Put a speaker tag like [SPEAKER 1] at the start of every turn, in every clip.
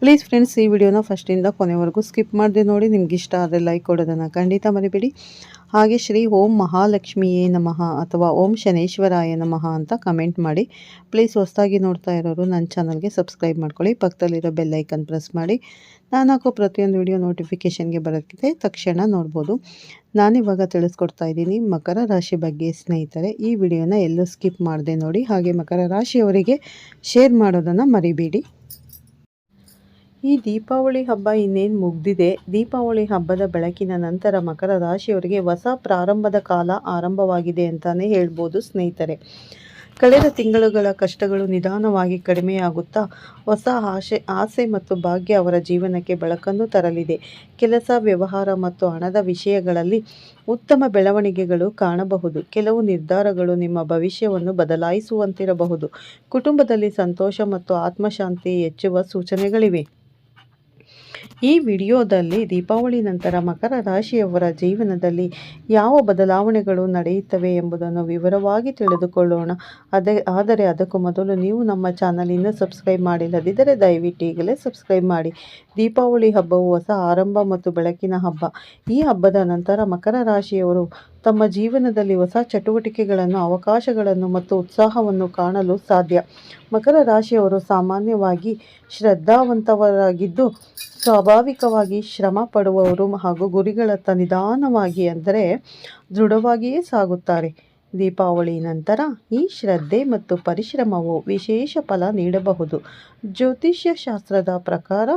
[SPEAKER 1] Please friends ಈ ವಿಡಿಯೋನ ಫಸ್ಟಿಂದ ಕೊನೆವರೆಗೂ ಸ್ಕಿಪ್ ಮಾಡಿದೆ ನೋಡಿ ನಿಮ್ಗೆ ಇಷ್ಟ ಆದರೆ ಲೈಕ್ ಕೊಡೋದನ್ನು ಖಂಡಿತ ಮರಿಬೇಡಿ. ಹಾಗೆ ಶ್ರೀ ಓಂ ಮಹಾಲಕ್ಷ್ಮಿಯೇ ನಮಃ ಅಥವಾ ಓಂ ಶನೇಶ್ವರಾಯ ನಮಃ ಅಂತ ಕಮೆಂಟ್ ಮಾಡಿ. ಪ್ಲೀಸ್ ಹೊಸದಾಗಿ ನೋಡ್ತಾ ಇರೋರು ನನ್ನ ಚಾನಲ್ಗೆ ಸಬ್ಸ್ಕ್ರೈಬ್ ಮಾಡ್ಕೊಳ್ಳಿ, ಪಕ್ಕದಲ್ಲಿರೋ ಬೆಲ್ ಐಕನ್ ಪ್ರೆಸ್ ಮಾಡಿ. ನಾನು ಹಾಕೋ ಪ್ರತಿಯೊಂದು ವಿಡಿಯೋ ನೋಟಿಫಿಕೇಷನ್ಗೆ ಬರೋಕ್ಕಿದೆ ತಕ್ಷಣ ನೋಡ್ಬೋದು. ನಾನಿವಾಗ ತಿಳಿಸ್ಕೊಡ್ತಾ ಇದ್ದೀನಿ, ಮಕರ ರಾಶಿ ಬಗ್ಗೆ ಸ್ನೇಹಿತರೆ, ಈ ವಿಡಿಯೋನ ಎಲ್ಲೂ ಸ್ಕಿಪ್ ಮಾಡಿದೆ ನೋಡಿ. ಹಾಗೆ ಮಕರ ರಾಶಿಯವರಿಗೆ ಶೇರ್ ಮಾಡೋದನ್ನು ಮರಿಬೇಡಿ. ಈ ದೀಪಾವಳಿ ಹಬ್ಬ ಇನ್ನೇನು ಮುಗ್ದಿದೆ? ದೀಪಾವಳಿ ಹಬ್ಬದ ಬೆಳಕಿನ ನಂತರ ಮಕರ ರಾಶಿಯವರಿಗೆ ಹೊಸ ಪ್ರಾರಂಭದ ಕಾಲ ಆರಂಭವಾಗಿದೆ ಅಂತಲೇ ಹೇಳ್ಬೋದು ಸ್ನೇಹಿತರೆ. ಕಳೆದ ತಿಂಗಳುಗಳ ಕಷ್ಟಗಳು ನಿಧಾನವಾಗಿ ಕಡಿಮೆಯಾಗುತ್ತಾ ಹೊಸ ಆಶೆ, ಆಸೆ ಮತ್ತು ಭಾಗ್ಯ ಅವರ ಜೀವನಕ್ಕೆ ಬೆಳಕನ್ನು ತರಲಿದೆ. ಕೆಲಸ, ವ್ಯವಹಾರ ಮತ್ತು ಹಣದ ವಿಷಯಗಳಲ್ಲಿ ಉತ್ತಮ ಬೆಳವಣಿಗೆಗಳು ಕಾಣಬಹುದು. ಕೆಲವು ನಿರ್ಧಾರಗಳು ನಿಮ್ಮ ಭವಿಷ್ಯವನ್ನು ಬದಲಾಯಿಸುವಂತಿರಬಹುದು. ಕುಟುಂಬದಲ್ಲಿ ಸಂತೋಷ ಮತ್ತು ಆತ್ಮಶಾಂತಿ ಹೆಚ್ಚುವ ಸೂಚನೆಗಳಿವೆ. ಈ ವಿಡಿಯೋದಲ್ಲಿ ದೀಪಾವಳಿ ನಂತರ ಮಕರ ರಾಶಿಯವರ ಜೀವನದಲ್ಲಿ ಯಾವ ಬದಲಾವಣೆಗಳು ನಡೆಯುತ್ತವೆ ಎಂಬುದನ್ನು ವಿವರವಾಗಿ ತಿಳಿದುಕೊಳ್ಳೋಣ. ಅದೇ, ಆದರೆ ಅದಕ್ಕೂ ಮೊದಲು ನೀವು ನಮ್ಮ ಚಾನಲ್ ಇನ್ನೂ ಸಬ್ಸ್ಕ್ರೈಬ್ ಮಾಡಿಲ್ಲದಿದ್ದರೆ ದಯವಿಟ್ಟು ಈಗಲೇ ಸಬ್ಸ್ಕ್ರೈಬ್ ಮಾಡಿ. ದೀಪಾವಳಿ ಹಬ್ಬವು ಹೊಸ ಆರಂಭ ಮತ್ತು ಬೆಳಕಿನ ಹಬ್ಬ. ಈ ಹಬ್ಬದ ನಂತರ ಮಕರ ರಾಶಿಯವರು ತಮ್ಮ ಜೀವನದಲ್ಲಿ ಹೊಸ ಚಟುವಟಿಕೆಗಳನ್ನು, ಅವಕಾಶಗಳನ್ನು ಮತ್ತು ಉತ್ಸಾಹವನ್ನು ಕಾಣಲು ಸಾಧ್ಯ. ಮಕರ ರಾಶಿಯವರು ಸಾಮಾನ್ಯವಾಗಿ ಶ್ರದ್ಧಾವಂತವರಾಗಿದ್ದು, ಸ್ವಾಭಾವಿಕವಾಗಿ ಶ್ರಮ ಪಡುವವರು ಹಾಗೂ ಗುರಿಗಳತ್ತ ನಿಧಾನವಾಗಿ ಅಂದರೆ ದೃಢವಾಗಿಯೇ ಸಾಗುತ್ತಾರೆ. ದೀಪಾವಳಿ ನಂತರ ಈ ಶ್ರದ್ಧೆ ಮತ್ತು ಪರಿಶ್ರಮವು ವಿಶೇಷ ಫಲ ನೀಡಬಹುದು. ಜ್ಯೋತಿಷ್ಯ ಶಾಸ್ತ್ರದ ಪ್ರಕಾರ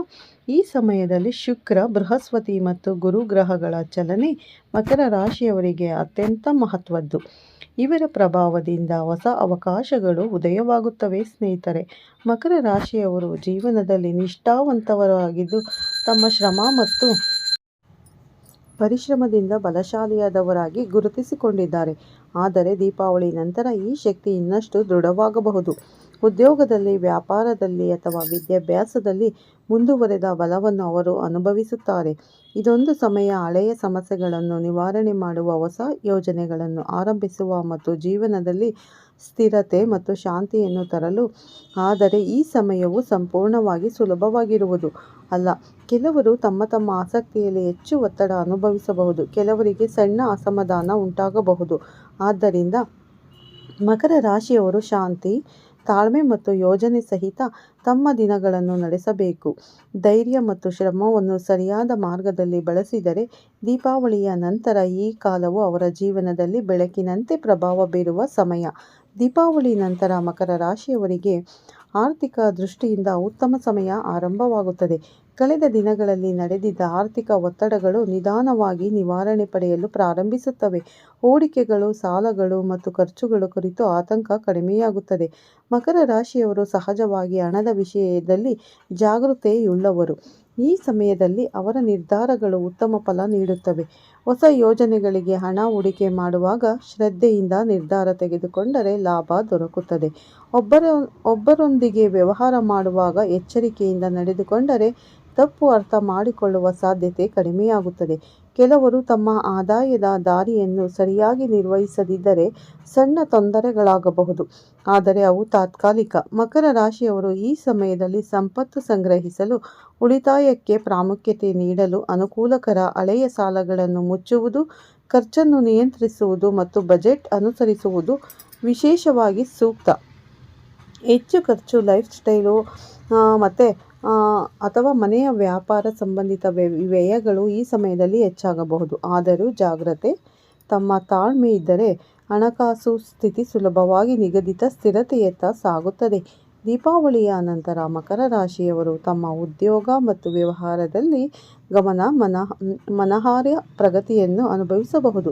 [SPEAKER 1] ಈ ಸಮಯದಲ್ಲಿ ಶುಕ್ರ, ಬೃಹಸ್ಪತಿ ಮತ್ತು ಗುರು ಗ್ರಹಗಳ ಚಲನೆ ಮಕರ ರಾಶಿಯವರಿಗೆ ಅತ್ಯಂತ ಮಹತ್ವದ್ದು. ಇವರ ಪ್ರಭಾವದಿಂದ ಹೊಸ ಅವಕಾಶಗಳು ಉದಯವಾಗುತ್ತವೆ ಸ್ನೇಹಿತರೆ. ಮಕರ ರಾಶಿಯವರು ಜೀವನದಲ್ಲಿ ನಿಷ್ಠಾವಂತವರಾಗಿದ್ದು, ತಮ್ಮ ಶ್ರಮ ಮತ್ತು ಪರಿಶ್ರಮದಿಂದ ಬಲಶಾಲಿಯಾದವರಾಗಿ ಗುರುತಿಸಿಕೊಂಡಿದ್ದಾರೆ. ಆದರೆ ದೀಪಾವಳಿ ನಂತರ ಈ ಶಕ್ತಿ ಇನ್ನಷ್ಟು ದೃಢವಾಗಬಹುದು. ಉದ್ಯೋಗದಲ್ಲಿ, ವ್ಯಾಪಾರದಲ್ಲಿ ಅಥವಾ ವಿದ್ಯಾಭ್ಯಾಸದಲ್ಲಿ ಮುಂದುವರೆದ ಬಲವನ್ನು ಅವರು ಅನುಭವಿಸುತ್ತಾರೆ. ಇದೊಂದು ಸಮಯ ಹಳೆಯ ಸಮಸ್ಯೆಗಳನ್ನು ನಿವಾರಣೆ ಮಾಡುವ ಹೊಸ ಯೋಜನೆಗಳನ್ನು ಆರಂಭಿಸುವ ಮತ್ತು ಜೀವನದಲ್ಲಿ ಸ್ಥಿರತೆ ಮತ್ತು ಶಾಂತಿಯನ್ನು ತರಲು, ಆದರೆ ಈ ಸಮಯವು ಸಂಪೂರ್ಣವಾಗಿ ಸುಲಭವಾಗಿರುವುದು ಅಲ್ಲ. ಕೆಲವರು ತಮ್ಮ ತಮ್ಮ ಆಸಕ್ತಿಯಲ್ಲಿ ಹೆಚ್ಚು ಒತ್ತಡ ಅನುಭವಿಸಬಹುದು, ಕೆಲವರಿಗೆ ಸಣ್ಣ ಅಸಮಾಧಾನ ಉಂಟಾಗಬಹುದು. ಆದ್ದರಿಂದ ಮಕರ ರಾಶಿಯವರು ಶಾಂತಿ ತಾಳ್ಮೆ ಮತ್ತು ಯೋಜನೆ ಸಹಿತ ತಮ್ಮ ದಿನಗಳನ್ನು ನಡೆಸಬೇಕು. ಧೈರ್ಯ ಮತ್ತು ಶ್ರಮವನ್ನು ಸರಿಯಾದ ಮಾರ್ಗದಲ್ಲಿ ಬಳಸಿದರೆ ದೀಪಾವಳಿಯ ನಂತರ ಈ ಕಾಲವು ಅವರ ಜೀವನದಲ್ಲಿ ಬೆಳಕಿನಂತೆ ಪ್ರಭಾವ ಬೀರುವ ಸಮಯ. ದೀಪಾವಳಿ ನಂತರ ಮಕರ ರಾಶಿಯವರಿಗೆ ಆರ್ಥಿಕ ದೃಷ್ಟಿಯಿಂದ ಉತ್ತಮ ಸಮಯ ಆರಂಭವಾಗುತ್ತದೆ. ಕಳೆದ ದಿನಗಳಲ್ಲಿ ನಡೆದಿದ್ದ ಆರ್ಥಿಕ ಒತ್ತಡಗಳು ನಿಧಾನವಾಗಿ ನಿವಾರಣೆ ಪಡೆಯಲು ಪ್ರಾರಂಭಿಸುತ್ತವೆ. ಹೂಡಿಕೆಗಳು, ಸಾಲಗಳು ಮತ್ತು ಖರ್ಚುಗಳು ಕುರಿತು ಆತಂಕ ಕಡಿಮೆಯಾಗುತ್ತದೆ. ಮಕರ ರಾಶಿಯವರು ಸಹಜವಾಗಿ ಹಣದ ವಿಷಯದಲ್ಲಿ ಜಾಗೃತೆಯುಳ್ಳವರು. ಈ ಸಮಯದಲ್ಲಿ ಅವರ ನಿರ್ಧಾರಗಳು ಉತ್ತಮ ಫಲ ನೀಡುತ್ತವೆ. ಹೊಸ ಯೋಜನೆಗಳಿಗೆ ಹಣ ಹೂಡಿಕೆ ಮಾಡುವಾಗ ಶ್ರದ್ಧೆಯಿಂದ ನಿರ್ಧಾರ ತೆಗೆದುಕೊಂಡರೆ ಲಾಭ ದೊರಕುತ್ತದೆ. ಒಬ್ಬರ, ಒಬ್ಬರೊಂದಿಗೆ ವ್ಯವಹಾರ ಮಾಡುವಾಗ ಎಚ್ಚರಿಕೆಯಿಂದ ನಡೆದುಕೊಂಡರೆ ತಪ್ಪು ಅರ್ಥ ಮಾಡಿಕೊಳ್ಳುವ ಸಾಧ್ಯತೆ ಕಡಿಮೆಯಾಗುತ್ತದೆ. ಕೆಲವರು ತಮ್ಮ ಆದಾಯದ ದಾರಿಯನ್ನು ಸರಿಯಾಗಿ ನಿರ್ವಹಿಸದಿದ್ದರೆ ಸಣ್ಣ ತೊಂದರೆಗಳಾಗಬಹುದು. ಆದರೆ ಅವು ತಾತ್ಕಾಲಿಕ. ಮಕರ ರಾಶಿಯವರು ಈ ಸಮಯದಲ್ಲಿ ಸಂಪತ್ತು ಸಂಗ್ರಹಿಸಲು, ಉಳಿತಾಯಕ್ಕೆ ಪ್ರಾಮುಖ್ಯತೆ ನೀಡಲು ಅನುಕೂಲಕರ ಹಳೆಯ ಸಾಲಗಳನ್ನು ಮುಚ್ಚುವುದು, ಖರ್ಚನ್ನು ನಿಯಂತ್ರಿಸುವುದು ಮತ್ತು ಬಜೆಟ್ ಅನುಸರಿಸುವುದು ವಿಶೇಷವಾಗಿ ಸೂಕ್ತ. ಹೆಚ್ಚು ಖರ್ಚು ಲೈಫ್ ಸ್ಟೈಲು ಮತ್ತು ಅಥವಾ ಮನೆಯ ವ್ಯಾಪಾರ ಸಂಬಂಧಿತ ವ್ಯಯಗಳು ಈ ಸಮಯದಲ್ಲಿ ಹೆಚ್ಚಾಗಬಹುದು. ಆದರೂ ಜಾಗ್ರತೆ ತಮ್ಮ ತಾಳ್ಮೆ ಇದ್ದರೆ ಹಣಕಾಸು ಸ್ಥಿತಿ ಸುಲಭವಾಗಿ ನಿಗದಿತ ಸ್ಥಿರತೆಯತ್ತ ಸಾಗುತ್ತದೆ. ದೀಪಾವಳಿಯ ನಂತರ ಮಕರ ರಾಶಿಯವರು ತಮ್ಮ ಉದ್ಯೋಗ ಮತ್ತು ವ್ಯವಹಾರದಲ್ಲಿ ಗಮನ ಮನ, ಮನಹಾರ್ಯ ಪ್ರಗತಿಯನ್ನು ಅನುಭವಿಸಬಹುದು.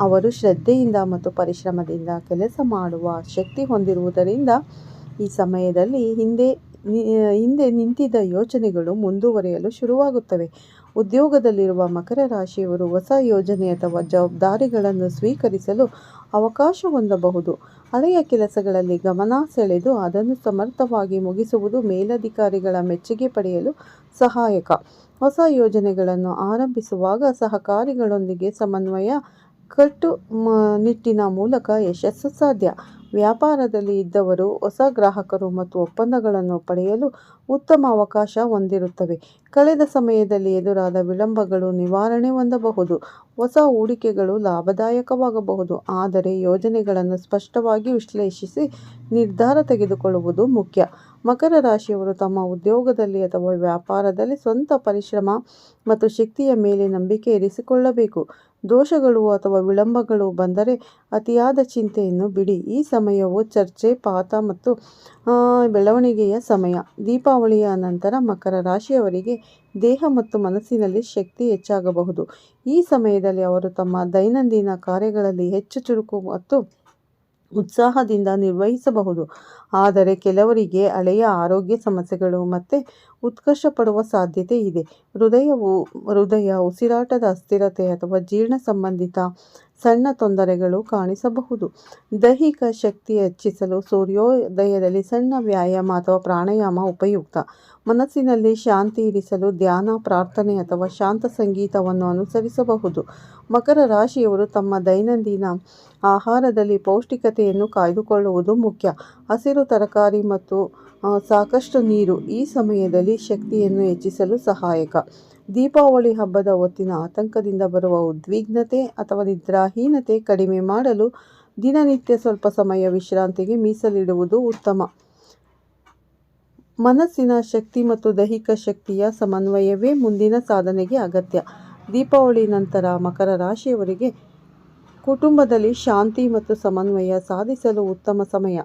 [SPEAKER 1] ಅವರು ಶ್ರದ್ಧೆಯಿಂದ ಮತ್ತು ಪರಿಶ್ರಮದಿಂದ ಕೆಲಸ ಮಾಡುವ ಶಕ್ತಿ ಹೊಂದಿರುವುದರಿಂದ ಈ ಸಮಯದಲ್ಲಿ ಹಿಂದೆ ಹಿಂದೆ ನಿಂತಿದ್ದ ಯೋಚನೆಗಳು ಮುಂದುವರಿಯಲು ಶುರುವಾಗುತ್ತವೆ. ಉದ್ಯೋಗದಲ್ಲಿರುವ ಮಕರ ರಾಶಿಯವರು ಹೊಸ ಯೋಜನೆ ಅಥವಾ ಜವಾಬ್ದಾರಿಗಳನ್ನು ಸ್ವೀಕರಿಸಲು ಅವಕಾಶ ಹೊಂದಬಹುದು. ಹಳೆಯ ಕೆಲಸಗಳಲ್ಲಿ ಗಮನ ಸೆಳೆದು ಅದನ್ನು ಸಮರ್ಥವಾಗಿ ಮುಗಿಸುವುದು ಮೇಲಧಿಕಾರಿಗಳ ಮೆಚ್ಚುಗೆ ಪಡೆಯಲು ಸಹಾಯಕ. ಹೊಸ ಯೋಜನೆಗಳನ್ನು ಆರಂಭಿಸುವಾಗ ಸಹಕಾರಿಗಳೊಂದಿಗೆ ಸಮನ್ವಯ ಕಟ್ಟು ನಿಟ್ಟಿನ ಮೂಲಕ ಯಶಸ್ಸು ಸಾಧ್ಯ. ವ್ಯಾಪಾರದಲ್ಲಿ ಇದ್ದವರು ಹೊಸ ಗ್ರಾಹಕರು ಮತ್ತು ಒಪ್ಪಂದಗಳನ್ನು ಪಡೆಯಲು ಉತ್ತಮ ಅವಕಾಶ ಹೊಂದಿರುತ್ತವೆ. ಕಳೆದ ಸಮಯದಲ್ಲಿ ಎದುರಾದ ವಿಳಂಬಗಳು ನಿವಾರಣೆ ಹೊಂದಬಹುದು. ಹೊಸ ಹೂಡಿಕೆಗಳು ಲಾಭದಾಯಕವಾಗಬಹುದು. ಆದರೆ ಯೋಜನೆಗಳನ್ನು ಸ್ಪಷ್ಟವಾಗಿ ವಿಶ್ಲೇಷಿಸಿ ನಿರ್ಧಾರ ತೆಗೆದುಕೊಳ್ಳುವುದು ಮುಖ್ಯ. ಮಕರ ರಾಶಿಯವರು ತಮ್ಮ ಉದ್ಯೋಗದಲ್ಲಿ ಅಥವಾ ವ್ಯಾಪಾರದಲ್ಲಿ ಸ್ವಂತ ಪರಿಶ್ರಮ ಮತ್ತು ಶಕ್ತಿಯ ಮೇಲೆ ನಂಬಿಕೆ ಇರಿಸಿಕೊಳ್ಳಬೇಕು. ದೋಷಗಳು ಅಥವಾ ವಿಳಂಬಗಳು ಬಂದರೆ ಅತಿಯಾದ ಚಿಂತೆಯನ್ನು ಬಿಡಿ. ಈ ಸಮಯವು ಚರ್ಚೆ, ಪಾತ ಮತ್ತು ಬೆಳವಣಿಗೆಯ ಸಮಯ. ದೀಪಾವಳಿಯ ನಂತರ ಮಕರ ರಾಶಿಯವರಿಗೆ ದೇಹ ಮತ್ತು ಮನಸ್ಸಿನಲ್ಲಿ ಶಕ್ತಿ ಹೆಚ್ಚಾಗಬಹುದು. ಈ ಸಮಯದಲ್ಲಿ ಅವರು ತಮ್ಮ ದೈನಂದಿನ ಕಾರ್ಯಗಳಲ್ಲಿ ಹೆಚ್ಚು ಚುರುಕು ಮತ್ತು ಉತ್ಸಾಹದಿಂದ ನಿರ್ವಹಿಸಬಹುದು. ಆದರೆ ಕೆಲವರಿಗೆ ಹಳೆಯ ಆರೋಗ್ಯ ಸಮಸ್ಯೆಗಳು ಮತ್ತೆ ಉತ್ಕರ್ಷ ಪಡುವ ಸಾಧ್ಯತೆ ಇದೆ. ಹೃದಯವು, ಹೃದಯ ಉಸಿರಾಟದ ಅಸ್ಥಿರತೆ ಅಥವಾ ಜೀರ್ಣ ಸಂಬಂಧಿತ ಸಣ್ಣ ತೊಂದರೆಗಳು ಕಾಣಿಸಬಹುದು. ದೈಹಿಕ ಶಕ್ತಿ ಹೆಚ್ಚಿಸಲು ಸೂರ್ಯೋದಯದಲ್ಲಿ ಸಣ್ಣ ವ್ಯಾಯಾಮ ಅಥವಾ ಪ್ರಾಣಾಯಾಮ ಉಪಯುಕ್ತ. ಮನಸ್ಸಿನಲ್ಲಿ ಶಾಂತಿ ಇರಿಸಲು ಧ್ಯಾನ, ಪ್ರಾರ್ಥನೆ ಅಥವಾ ಶಾಂತ ಸಂಗೀತವನ್ನು ಅನುಸರಿಸಬಹುದು. ಮಕರ ರಾಶಿಯವರು ತಮ್ಮ ದೈನಂದಿನ ಆಹಾರದಲ್ಲಿ ಪೌಷ್ಟಿಕತೆಯನ್ನು ಕಾಯ್ದುಕೊಳ್ಳುವುದು ಮುಖ್ಯ. ಹಸಿರು ತರಕಾರಿ ಮತ್ತು ಸಾಕಷ್ಟು ನೀರು ಈ ಸಮಯದಲ್ಲಿ ಶಕ್ತಿಯನ್ನು ಹೆಚ್ಚಿಸಲು ಸಹಾಯಕ. ದೀಪಾವಳಿ ಹಬ್ಬದ ಹೊತ್ತಿನ ಆತಂಕದಿಂದ ಬರುವ ಉದ್ವಿಗ್ನತೆ ಅಥವಾ ನಿದ್ರಾಹೀನತೆ ಕಡಿಮೆ ಮಾಡಲು ದಿನನಿತ್ಯ ಸ್ವಲ್ಪ ಸಮಯ ವಿಶ್ರಾಂತಿಗೆ ಮೀಸಲಿಡುವುದು ಉತ್ತಮ. ಮನಸ್ಸಿನ ಶಕ್ತಿ ಮತ್ತು ದೈಹಿಕ ಶಕ್ತಿಯ ಸಮನ್ವಯವೇ ಮುಂದಿನ ಸಾಧನೆಗೆ ಅಗತ್ಯ. ದೀಪಾವಳಿ ನಂತರ ಮಕರ ರಾಶಿಯವರಿಗೆ ಕುಟುಂಬದಲ್ಲಿ ಶಾಂತಿ ಮತ್ತು ಸಮನ್ವಯ ಸಾಧಿಸಲು ಉತ್ತಮ ಸಮಯ.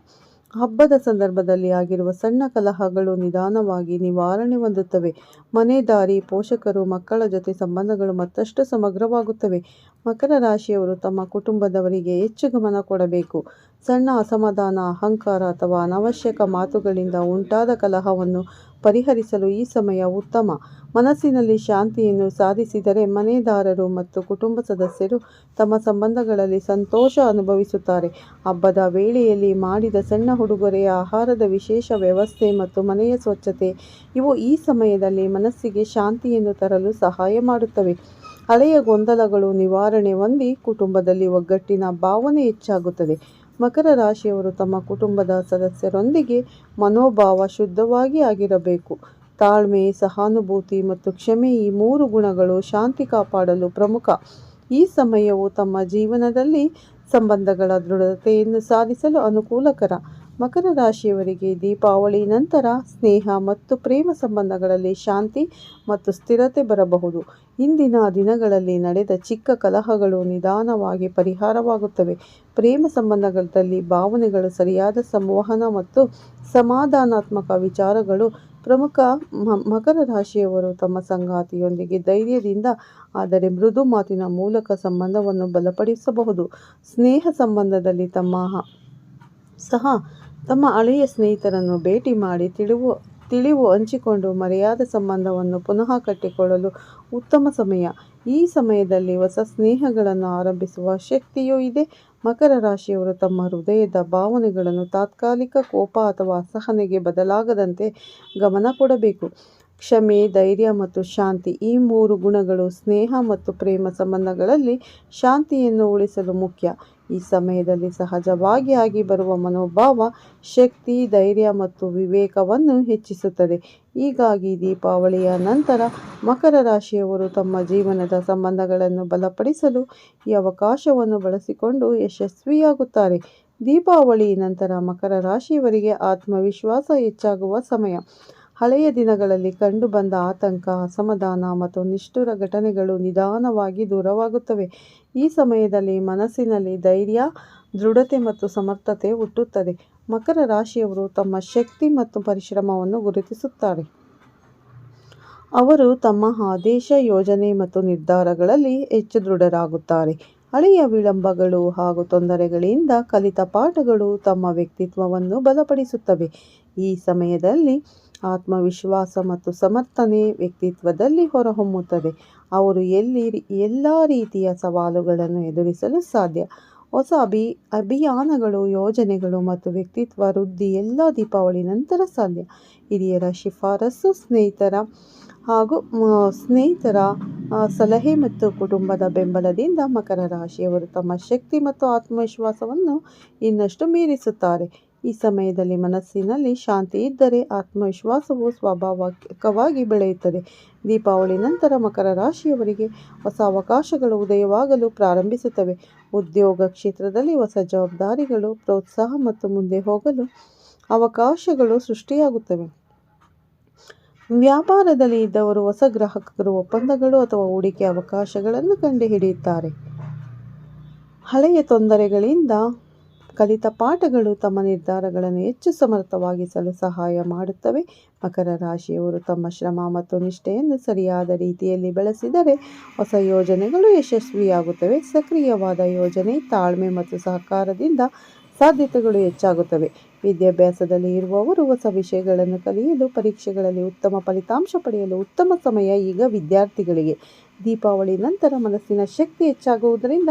[SPEAKER 1] ಹಬ್ಬದ ಸಂದರ್ಭದಲ್ಲಿ ಆಗಿರುವ ಸಣ್ಣ ಕಲಹಗಳು ನಿಧಾನವಾಗಿ ನಿವಾರಣೆ ಹೊಂದುತ್ತವೆ. ಮನೆ ದಾರಿ, ಪೋಷಕರು, ಮಕ್ಕಳ ಜೊತೆ ಸಂಬಂಧಗಳು ಮತ್ತಷ್ಟು ಸಮಗ್ರವಾಗುತ್ತವೆ. ಮಕರ ರಾಶಿಯವರು ತಮ್ಮ ಕುಟುಂಬದವರಿಗೆ ಹೆಚ್ಚು ಗಮನ ಕೊಡಬೇಕು. ಸಣ್ಣ ಅಸಮಾಧಾನ, ಅಹಂಕಾರ ಅಥವಾ ಅನವಶ್ಯಕ ಮಾತುಗಳಿಂದ ಉಂಟಾದ ಕಲಹವನ್ನು ಪರಿಹರಿಸಲು ಈ ಸಮಯ ಉತ್ತಮ. ಮನಸ್ಸಿನಲ್ಲಿ ಶಾಂತಿಯನ್ನು ಸಾಧಿಸಿದರೆ ಮನೆದಾರರು ಮತ್ತು ಕುಟುಂಬ ಸದಸ್ಯರು ತಮ್ಮ ಸಂಬಂಧಗಳಲ್ಲಿ ಸಂತೋಷ ಅನುಭವಿಸುತ್ತಾರೆ. ಹಬ್ಬದ ವೇಳೆಯಲ್ಲಿ ಮಾಡಿದ ಸಣ್ಣ ಉಡುಗೊರೆಯ ಆಹಾರದ ವಿಶೇಷ ವ್ಯವಸ್ಥೆ ಮತ್ತು ಮನೆಯ ಸ್ವಚ್ಛತೆ, ಇವು ಈ ಸಮಯದಲ್ಲಿ ಮನಸ್ಸಿಗೆ ಶಾಂತಿಯನ್ನು ತರಲು ಸಹಾಯ ಮಾಡುತ್ತವೆ. ಹಳೆಯ ಗೊಂದಲಗಳು ನಿವಾರಣೆ ಹೊಂದಿ ಕುಟುಂಬದಲ್ಲಿ ಒಗ್ಗಟ್ಟಿನ ಭಾವನೆ ಹೆಚ್ಚಾಗುತ್ತದೆ. ಮಕರ ರಾಶಿಯವರು ತಮ್ಮ ಕುಟುಂಬದ ಸದಸ್ಯರೊಂದಿಗೆ ಮನೋಭಾವ ಶುದ್ಧವಾಗಿ ಆಗಿರಬೇಕು. ತಾಳ್ಮೆ, ಸಹಾನುಭೂತಿ ಮತ್ತು ಕ್ಷಮೆ ಈ ಮೂರು ಗುಣಗಳು ಶಾಂತಿ ಕಾಪಾಡಲು ಪ್ರಮುಖ. ಈ ಸಮಯವು ತಮ್ಮ ಜೀವನದಲ್ಲಿ ಸಂಬಂಧಗಳ ದೃಢತೆಯನ್ನು ಸಾಧಿಸಲು ಅನುಕೂಲಕರ. ಮಕರ ರಾಶಿಯವರಿಗೆ ದೀಪಾವಳಿ ನಂತರ ಸ್ನೇಹ ಮತ್ತು ಪ್ರೇಮ ಸಂಬಂಧಗಳಲ್ಲಿ ಶಾಂತಿ ಮತ್ತು ಸ್ಥಿರತೆ ಬರಬಹುದು. ಇಂದಿನ ದಿನಗಳಲ್ಲಿ ನಡೆದ ಚಿಕ್ಕ ಕಲಹಗಳು ನಿಧಾನವಾಗಿ ಪರಿಹಾರವಾಗುತ್ತವೆ. ಪ್ರೇಮ ಸಂಬಂಧಗಳಲ್ಲಿ ಭಾವನೆಗಳು ಸರಿಯಾದ ಸಂವಹನ ಮತ್ತು ಸಮಾಧಾನಾತ್ಮಕ ವಿಚಾರಗಳು ಪ್ರಮುಖ ಮಕರ ರಾಶಿಯವರು ತಮ್ಮ ಸಂಗಾತಿಯೊಂದಿಗೆ ಧೈರ್ಯದಿಂದ ಆದರೆ ಮೃದು ಮಾತಿನ ಮೂಲಕ ಸಂಬಂಧವನ್ನು ಬಲಪಡಿಸಬಹುದು. ಸ್ನೇಹ ಸಂಬಂಧದಲ್ಲಿ ತಮ್ಮ ಸಹ ತಮ್ಮ ಹಳೆಯ ಸ್ನೇಹಿತರನ್ನು ಭೇಟಿ ಮಾಡಿ ತಿಳಿವು ತಿಳಿವು ಹಂಚಿಕೊಂಡು ಮರೆಯಾದ ಸಂಬಂಧವನ್ನು ಪುನಃ ಕಟ್ಟಿಕೊಳ್ಳಲು ಉತ್ತಮ ಸಮಯ. ಈ ಸಮಯದಲ್ಲಿ ಹೊಸ ಸ್ನೇಹಗಳನ್ನು ಆರಂಭಿಸುವ ಶಕ್ತಿಯೂ ಇದೆ. ಮಕರ ರಾಶಿಯವರು ತಮ್ಮ ಹೃದಯದ ಭಾವನೆಗಳನ್ನು ತಾತ್ಕಾಲಿಕ ಕೋಪ ಅಥವಾ ಅಸಹನೆಗೆ ಬದಲಾಗದಂತೆ ಗಮನ ಕೊಡಬೇಕು. ಕ್ಷಮೆ, ಧೈರ್ಯ ಮತ್ತು ಶಾಂತಿ ಈ ಮೂರು ಗುಣಗಳು ಸ್ನೇಹ ಮತ್ತು ಪ್ರೇಮ ಸಂಬಂಧಗಳಲ್ಲಿ ಶಾಂತಿಯನ್ನು ಉಳಿಸಲು ಮುಖ್ಯ. ಈ ಸಮಯದಲ್ಲಿ ಸಹಜವಾಗಿ ಆಗಿ ಬರುವ ಮನೋಭಾವ, ಶಕ್ತಿ, ಧೈರ್ಯ ಮತ್ತು ವಿವೇಕವನ್ನು ಹೆಚ್ಚಿಸುತ್ತದೆ. ಹೀಗಾಗಿ ದೀಪಾವಳಿಯ ನಂತರ ಮಕರ ರಾಶಿಯವರು ತಮ್ಮ ಜೀವನದ ಸಂಬಂಧಗಳನ್ನು ಬಲಪಡಿಸಲು ಈ ಅವಕಾಶವನ್ನು ಬಳಸಿಕೊಂಡು ಯಶಸ್ವಿಯಾಗುತ್ತಾರೆ. ದೀಪಾವಳಿ ನಂತರ ಮಕರ ರಾಶಿಯವರಿಗೆ ಆತ್ಮವಿಶ್ವಾಸ ಹೆಚ್ಚಾಗುವ ಸಮಯ. ಹಳೆಯ ದಿನಗಳಲ್ಲಿ ಕಂಡುಬಂದ ಆತಂಕ, ಅಸಮಾಧಾನ ಮತ್ತು ನಿಷ್ಠುರ ಘಟನೆಗಳು ನಿಧಾನವಾಗಿ ದೂರವಾಗುತ್ತವೆ. ಈ ಸಮಯದಲ್ಲಿ ಮನಸ್ಸಿನಲ್ಲಿ ಧೈರ್ಯ, ದೃಢತೆ ಮತ್ತು ಸಮರ್ಥತೆ ಹುಟ್ಟುತ್ತದೆ. ಮಕರ ರಾಶಿಯವರು ತಮ್ಮ ಶಕ್ತಿ ಮತ್ತು ಪರಿಶ್ರಮವನ್ನು ಗುರುತಿಸುತ್ತಾರೆ. ಅವರು ತಮ್ಮ ಆದೇಶ, ಯೋಜನೆ ಮತ್ತು ನಿರ್ಧಾರಗಳಲ್ಲಿ ಹೆಚ್ಚು ದೃಢರಾಗುತ್ತಾರೆ. ಹಳೆಯ ವಿಳಂಬಗಳು ಹಾಗೂ ತೊಂದರೆಗಳಿಂದ ಕಲಿತ ಪಾಠಗಳು ತಮ್ಮ ವ್ಯಕ್ತಿತ್ವವನ್ನು ಬಲಪಡಿಸುತ್ತವೆ. ಈ ಸಮಯದಲ್ಲಿ ಆತ್ಮವಿಶ್ವಾಸ ಮತ್ತು ಸಮರ್ಥನೆ ವ್ಯಕ್ತಿತ್ವದಲ್ಲಿ ಹೊರಹೊಮ್ಮುತ್ತದೆ. ಅವರು ಎಲ್ಲಿ ಎಲ್ಲ ರೀತಿಯ ಸವಾಲುಗಳನ್ನು ಎದುರಿಸಲು ಸಾಧ್ಯ. ಹೊಸ ಅಭಿ ಅಭಿಯಾನಗಳು, ಯೋಜನೆಗಳು ಮತ್ತು ವ್ಯಕ್ತಿತ್ವ ವೃದ್ಧಿ ಎಲ್ಲ ದೀಪಾವಳಿ ನಂತರ ಸಾಧ್ಯ. ಹಿರಿಯರ ಶಿಫಾರಸು ಸ್ನೇಹಿತರ ಹಾಗೂ ಸ್ನೇಹಿತರ ಸಲಹೆ ಮತ್ತು ಕುಟುಂಬದ ಬೆಂಬಲದಿಂದ ಮಕರ ರಾಶಿಯವರು ತಮ್ಮ ಶಕ್ತಿ ಮತ್ತು ಆತ್ಮವಿಶ್ವಾಸವನ್ನು ಇನ್ನಷ್ಟು ಮೀರಿಸುತ್ತಾರೆ. ಈ ಸಮಯದಲ್ಲಿ ಮನಸ್ಸಿನಲ್ಲಿ ಶಾಂತಿ ಇದ್ದರೆ ಆತ್ಮವಿಶ್ವಾಸವು ಸ್ವಾಭಾವಿಕವಾಗಿ ಬೆಳೆಯುತ್ತದೆ. ದೀಪಾವಳಿ ನಂತರ ಮಕರ ರಾಶಿಯವರಿಗೆ ಹೊಸ ಅವಕಾಶಗಳು ಉದಯವಾಗಲು ಪ್ರಾರಂಭಿಸುತ್ತವೆ. ಉದ್ಯೋಗ ಕ್ಷೇತ್ರದಲ್ಲಿ ಹೊಸ ಜವಾಬ್ದಾರಿಗಳು, ಪ್ರೋತ್ಸಾಹ ಮತ್ತು ಮುಂದೆ ಹೋಗಲು ಅವಕಾಶಗಳು ಸೃಷ್ಟಿಯಾಗುತ್ತವೆ. ವ್ಯಾಪಾರದಲ್ಲಿ ಇದ್ದವರು ಹೊಸ ಗ್ರಾಹಕರು, ಒಪ್ಪಂದಗಳು ಅಥವಾ ಹೂಡಿಕೆ ಅವಕಾಶಗಳನ್ನು ಕಂಡುಹಿಡಿಯುತ್ತಾರೆ. ಹಳೆಯ ತೊಂದರೆಗಳಿಂದ ಕಲಿತ ಪಾಠಗಳು ತಮ್ಮ ನಿರ್ಧಾರಗಳನ್ನು ಹೆಚ್ಚು ಸಮರ್ಥವಾಗಿಸಲು ಸಹಾಯ ಮಾಡುತ್ತವೆ. ಮಕರ ರಾಶಿಯವರು ತಮ್ಮ ಶ್ರಮ ಮತ್ತು ನಿಷ್ಠೆಯನ್ನು ಸರಿಯಾದ ರೀತಿಯಲ್ಲಿ ಬೆಳೆಸಿದರೆ ಹೊಸ ಯೋಜನೆಗಳು ಯಶಸ್ವಿಯಾಗುತ್ತವೆ. ಸಕ್ರಿಯವಾದ ಯೋಜನೆ ತಾಳ್ಮೆ ಮತ್ತು ಸಹಕಾರದಿಂದ ಸಾಧ್ಯತೆಗಳು ಹೆಚ್ಚಾಗುತ್ತವೆ. ವಿದ್ಯಾಭ್ಯಾಸದಲ್ಲಿ ಇರುವವರು ಹೊಸ ವಿಷಯಗಳನ್ನು ಕಲಿಯಲು, ಪರೀಕ್ಷೆಗಳಲ್ಲಿ ಉತ್ತಮ ಫಲಿತಾಂಶ ಪಡೆಯಲು ಉತ್ತಮ ಸಮಯ ಈಗ ವಿದ್ಯಾರ್ಥಿಗಳಿಗೆ. ದೀಪಾವಳಿ ನಂತರ ಮನಸ್ಸಿನ ಶಕ್ತಿ ಹೆಚ್ಚಾಗುವುದರಿಂದ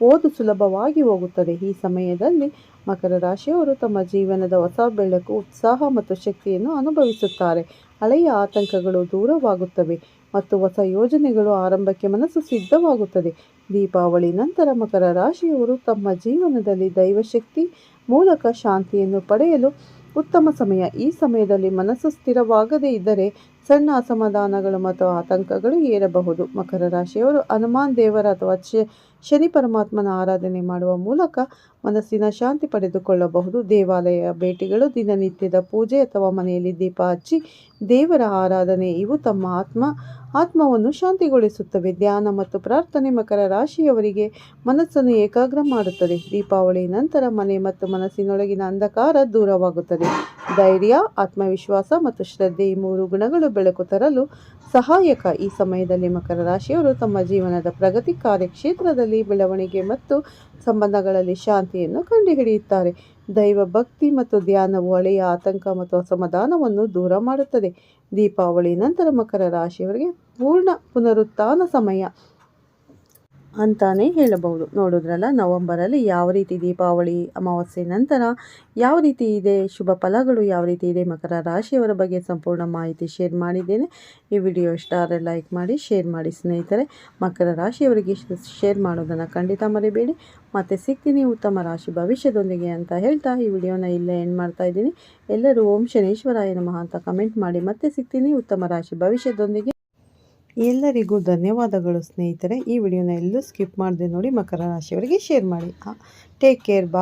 [SPEAKER 1] ಓದು ಸುಲಭವಾಗಿ ಹೋಗುತ್ತದೆ. ಈ ಸಮಯದಲ್ಲಿ ಮಕರ ರಾಶಿಯವರು ತಮ್ಮ ಜೀವನದ ಹೊಸ ಬೆಳಕು, ಉತ್ಸಾಹ ಮತ್ತು ಶಕ್ತಿಯನ್ನು ಅನುಭವಿಸುತ್ತಾರೆ. ಹಳೆಯ ಆತಂಕಗಳು ದೂರವಾಗುತ್ತವೆ ಮತ್ತು ಹೊಸ ಯೋಜನೆಗಳು ಆರಂಭಕ್ಕೆ ಮನಸ್ಸು ಸಿದ್ಧವಾಗುತ್ತದೆ. ದೀಪಾವಳಿ ನಂತರ ಮಕರ ರಾಶಿಯವರು ತಮ್ಮ ಜೀವನದಲ್ಲಿ ದೈವಶಕ್ತಿ ಮೂಲಕ ಶಾಂತಿಯನ್ನು ಪಡೆಯಲು ಉತ್ತಮ ಸಮಯ. ಈ ಸಮಯದಲ್ಲಿ ಮನಸ್ಸು ಸ್ಥಿರವಾಗದೇ ಇದ್ದರೆ ಸಣ್ಣ ಅಸಮಾಧಾನಗಳು ಮತ್ತು ಆತಂಕಗಳು ಏರಬಹುದು. ಮಕರ ರಾಶಿಯವರು ಹನುಮಾನ್ ದೇವರ ಅಥವಾ ಶನಿ ಪರಮಾತ್ಮನ ಆರಾಧನೆ ಮಾಡುವ ಮೂಲಕ ಮನಸ್ಸಿನ ಶಾಂತಿ ಪಡೆದುಕೊಳ್ಳಬಹುದು. ದೇವಾಲಯ ಭೇಟಿಗಳು, ದಿನನಿತ್ಯದ ಪೂಜೆ ಅಥವಾ ಮನೆಯಲ್ಲಿ ದೀಪ ಹಚ್ಚಿ ದೇವರ ಆರಾಧನೆ, ಇವು ತಮ್ಮ ಆತ್ಮ ಆತ್ಮವನ್ನು ಶಾಂತಿಗೊಳಿಸುತ್ತವೆ. ಧ್ಯಾನ ಮತ್ತು ಪ್ರಾರ್ಥನೆ ಮಕರ ರಾಶಿಯವರಿಗೆ ಮನಸ್ಸನ್ನು ಏಕಾಗ್ರ ಮಾಡುತ್ತದೆ. ದೀಪಾವಳಿ ನಂತರ ಮನೆ ಮತ್ತು ಮನಸ್ಸಿನೊಳಗಿನ ಅಂಧಕಾರ ದೂರವಾಗುತ್ತದೆ. ಧೈರ್ಯ, ಆತ್ಮವಿಶ್ವಾಸ ಮತ್ತು ಶ್ರದ್ಧೆ ಈ ಮೂರು ಗುಣಗಳು ಬೆಳಕು ತರಲು ಸಹಾಯಕ. ಈ ಸಮಯದಲ್ಲಿ ಮಕರ ರಾಶಿಯವರು ತಮ್ಮ ಜೀವನದ ಪ್ರಗತಿ ಕಾರ್ಯಕ್ಷೇತ್ರದಲ್ಲಿ ಬೆಳವಣಿಗೆ ಮತ್ತು ಸಂಬಂಧಗಳಲ್ಲಿ ಶಾಂತಿಯನ್ನು ಕಂಡುಹಿಡಿಯುತ್ತಾರೆ. ದೈವ ಭಕ್ತಿ ಮತ್ತು ಧ್ಯಾನವು ಹಳೆಯ ಆತಂಕ ಮತ್ತು ಅಸಮಾಧಾನವನ್ನು ದೂರ ಮಾಡುತ್ತದೆ. ದೀಪಾವಳಿ ನಂತರ ಮಕರ ರಾಶಿಯವರಿಗೆ ಪೂರ್ಣ ಪುನರುತ್ಥಾನ ಸಮಯ. ಅಂತಾನೆ ಹೇಳಬಹುದು. ನೋಡಿದ್ರಲ್ಲ, ನವಂಬರಲ್ಲಿ ಯಾವ ರೀತಿ ದೀಪಾವಳಿ, ಅಮಾವಾಸ್ಯೆ ನಂತರ ಯಾವ ರೀತಿ ಇದೆ, ಶುಭ ಫಲಗಳು ಯಾವ ರೀತಿ ಇದೆ, ಮಕರ ರಾಶಿಯವರ ಬಗ್ಗೆ ಸಂಪೂರ್ಣ ಮಾಹಿತಿ ಶೇರ್ ಮಾಡಿದ್ದೇನೆ. ಈ ವಿಡಿಯೋ ಇಷ್ಟ ಆದರೆ ಲೈಕ್ ಮಾಡಿ, ಶೇರ್ ಮಾಡಿ ಸ್ನೇಹಿತರೆ. ಮಕರ ರಾಶಿಯವರಿಗೆ ಶೇರ್ ಮಾಡೋದನ್ನು ಖಂಡಿತ ಮರಿಬೇಡಿ. ಮತ್ತು ಸಿಗ್ತೀನಿ ಉತ್ತಮ ರಾಶಿ ಭವಿಷ್ಯದೊಂದಿಗೆ ಅಂತ ಹೇಳ್ತಾ ಈ ವಿಡಿಯೋನ ಇಲ್ಲೇ ಎಂಡ್ ಮಾಡ್ತಾ ಇದ್ದೀನಿ. ಎಲ್ಲರೂ ಓಂ ಶನೇಶ್ವರಾಯ ನಮಃ ಅಂತ ಕಮೆಂಟ್ ಮಾಡಿ. ಮತ್ತೆ ಸಿಗ್ತೀನಿ ಉತ್ತಮ ರಾಶಿ ಭವಿಷ್ಯದೊಂದಿಗೆ. ಎಲ್ಲರಿಗೂ ಧನ್ಯವಾದಗಳು ಸ್ನೇಹಿತರೆ. ಈ ವಿಡಿಯೋನ ಎಲ್ಲೂ ಸ್ಕಿಪ್ ಮಾಡದೆ ನೋಡಿ ಮಕರ ರಾಶಿಯವರಿಗೆ ಶೇರ್ ಮಾಡಿ. ಟೇಕ್ ಕೇರ್ ಬಾ